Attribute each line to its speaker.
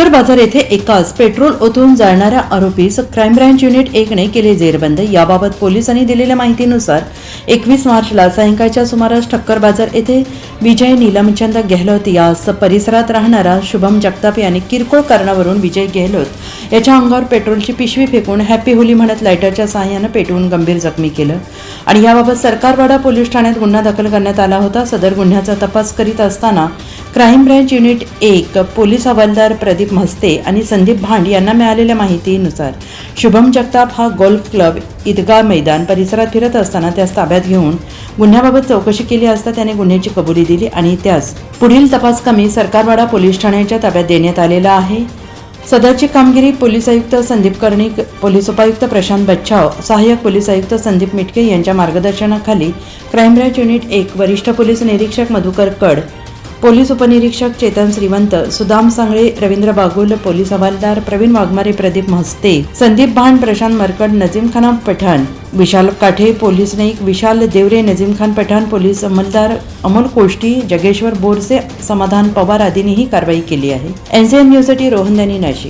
Speaker 1: ठक्कर बाजार येथे एकाच पेट्रोल ओतून जाळणाऱ्या आरोपीस क्राईम ब्रँच युनिट एकने केले जेरबंद. याबाबत पोलिसांनी दिलेल्या माहितीनुसार एकवीस मार्चला सायंकाळच्या सुमारास ठक्कर बाजार येथे विजय नीलमचंद गेहलोत यास परिसरात राहणारा शुभम जगताप यांनी किरकोळ कारणावरून विजय गेहलोत याच्या अंगावर पेट्रोलची पिशवी फेकून हॅपी होली म्हणत लायटरच्या सहाय्यानं पेटवून गंभीर जखमी केलं. आणि याबाबत सरकारवाडा पोलीस ठाण्यात गुन्हा दाखल करण्यात आला होता. सदर गुन्ह्याचा तपास करीत असताना क्राईम ब्रँच युनिट एक पोलीस हवालदार प्रदीप म्हस्ते आणि संदीप भांड यांना मिळालेल्या माहितीनुसार शुभम जगताप हा गोल्फ क्लब ईदगाह मैदान परिसरात फिरत असताना त्यास ताब्यात घेऊन गुन्ह्याबाबत चौकशी केली असता त्याने गुन्ह्याची कबुली दिली आणि त्यास पुढील तपास कमी सरकारवाडा पोलीस ठाण्याच्या ताब्यात देण्यात आलेला आहे. सदरची कामगिरी पोलीस आयुक्त संदीप कर्णिक पोलीस उपायुक्त प्रशांत बच्छाव सहाय्यक पोलीस आयुक्त संदीप मिटके यांच्या मार्गदर्शनाखाली क्राईम ब्रँच युनिट एक वरिष्ठ पोलीस निरीक्षक मधुकर कड पोलीस उपनिरीक्षक चेतन श्रीवंत सुदाम सांगळे रवींद्र बागुल पोलीस हवालदार प्रवीण वाघमारे प्रदीप म्हस्ते संदीप भान प्रशांत मरकड नजीम खाना पठाण विशाल काठे पोलीस नाईक विशाल देवरे नजीम खान पठाण पोलीस अंमलदार अमोल कोष्टी जगेश्वर बोरसे समाधान पवार आदींनी ही कारवाई केली आहे. एनसीएन न्यूजसाठी रोहन दानी नाशिक.